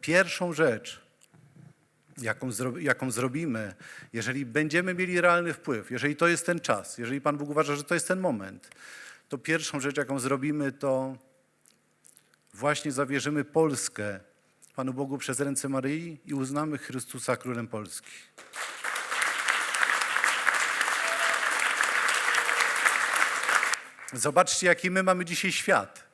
Pierwszą rzecz, jaką, zro, jaką zrobimy, jeżeli będziemy mieli realny wpływ, jeżeli to jest ten czas, jeżeli Pan Bóg uważa, że to jest ten moment, to pierwszą rzecz, jaką zrobimy, to właśnie zawierzymy Polskę Panu Bogu przez ręce Maryi i uznamy Chrystusa Królem Polski. Zobaczcie, jaki my mamy dzisiaj świat.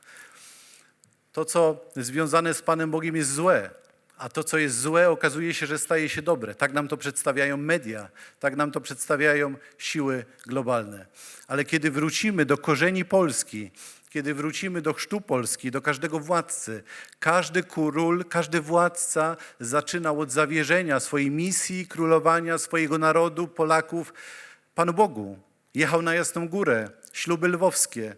To, co związane z Panem Bogiem jest złe, a to, co jest złe, okazuje się, że staje się dobre. Tak nam to przedstawiają media, tak nam to przedstawiają siły globalne. Ale kiedy wrócimy do korzeni Polski, kiedy wrócimy do chrztu Polski, do każdego władcy, każdy król, każdy władca zaczynał od zawierzenia swojej misji, królowania swojego narodu, Polaków, Panu Bogu. Jechał na Jasną Górę, śluby lwowskie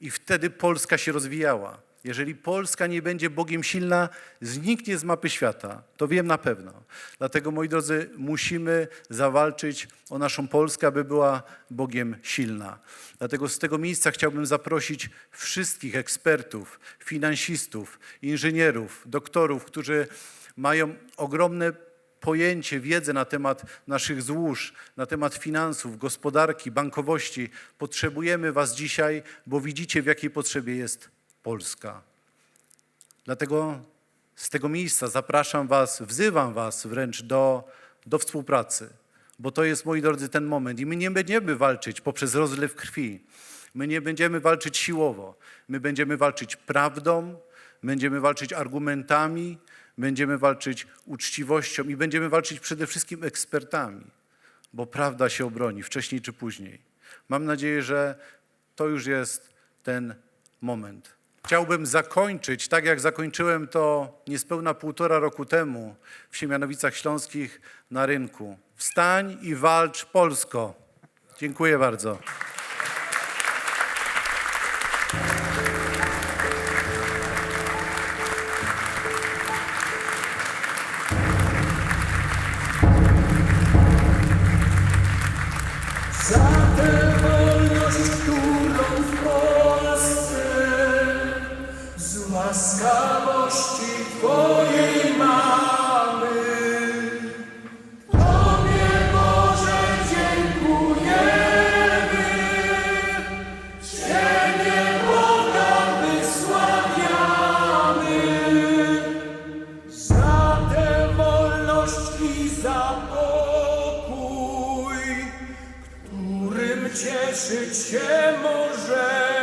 i wtedy Polska się rozwijała. Jeżeli Polska nie będzie Bogiem silna, zniknie z mapy świata. To wiem na pewno. Dlatego, moi drodzy, musimy zawalczyć o naszą Polskę, aby była Bogiem silna. Dlatego z tego miejsca chciałbym zaprosić wszystkich ekspertów, finansistów, inżynierów, doktorów, którzy mają ogromne pojęcie, wiedzę na temat naszych złóż, na temat finansów, gospodarki, bankowości. Potrzebujemy Was dzisiaj, bo widzicie, w jakiej potrzebie jest Polska. Dlatego z tego miejsca zapraszam Was, wzywam Was wręcz do, do współpracy, bo to jest, moi drodzy, ten moment. I my nie będziemy walczyć poprzez rozlew krwi. My nie będziemy walczyć siłowo. My będziemy walczyć prawdą, będziemy walczyć argumentami, będziemy walczyć uczciwością i będziemy walczyć przede wszystkim ekspertami, bo prawda się obroni wcześniej czy później. Mam nadzieję, że to już jest ten moment. Chciałbym zakończyć, tak jak zakończyłem to niespełna półtora roku temu w Siemianowicach Śląskich na rynku. Wstań i walcz Polsko. Dziękuję bardzo. Łaskawości Twojej mamy. Tobie Boże dziękujemy, Ciebie Boga wysławiamy. Za tę wolność i za pokój, którym cieszyć się możemy.